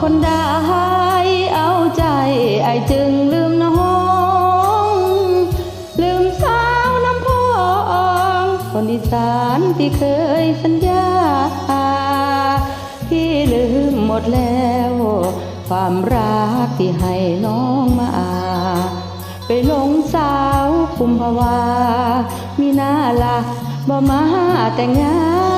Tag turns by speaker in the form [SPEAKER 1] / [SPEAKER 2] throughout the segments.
[SPEAKER 1] คนได้เอาใจไอจึงลืมน้อง ลืมสาวน้ำพองคนอีสานที่เคยสัญญาที่ลืมหมดแล้ว ความรักที่ให้น้องมาไปหลงสาวคุมภาวา มีหน้าละบ่มาแต่งงาน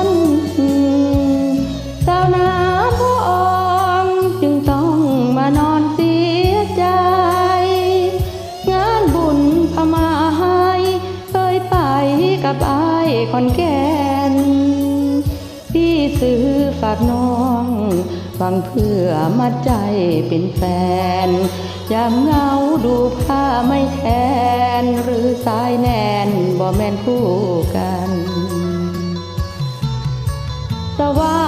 [SPEAKER 1] กับไอ้ายคอนแก่นพี่ซื้อฝากน้องฟังเพื่อมัดใจเป็นแฟน ยามเหงาดูผ้าไม่แทน หรือสายแนนบ่แม่นคู่กัน สวร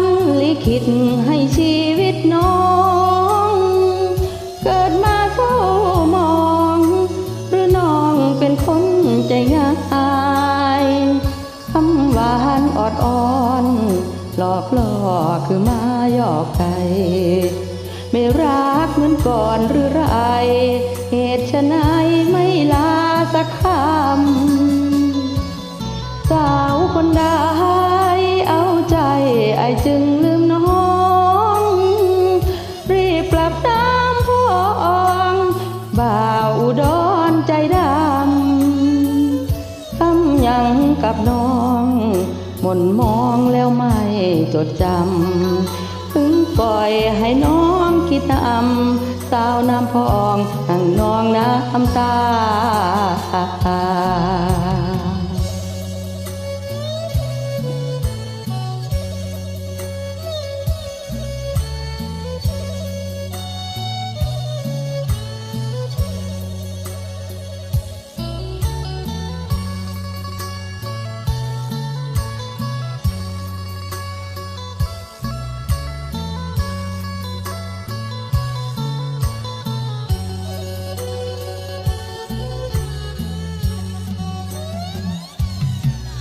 [SPEAKER 1] รค์ลิขิตให้ชีวิตน้อง หยอกใจไม่รักเหมือนก่อนหรือไร เหตุไฉนไม่ลาสักคำสาวคนได้เอาใจไอจึงลืมน้อง รีบกลับน้ำพองบ่าวอุดรใจดำทำหยังกับน้องหม่นมองแล้วไม่จดจำ ปล่อยให้น้องคิดตามสาวน้ำพองนั่งนองน้ำตา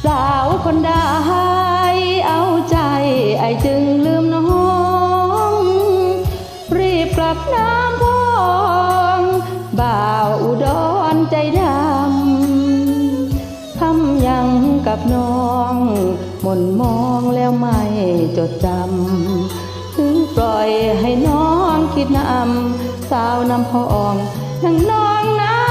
[SPEAKER 1] สาวคนได้เอาใจไอจึงลืมน้อง รีบกลับน้ำพองบ่าวอุดรใจดำทำยังกับน้องหม่นมองแล้วไม่จดจำ ถึงปล่อยให้น้องคิดนำสาวน้ำพองนั่งน้องน้ำ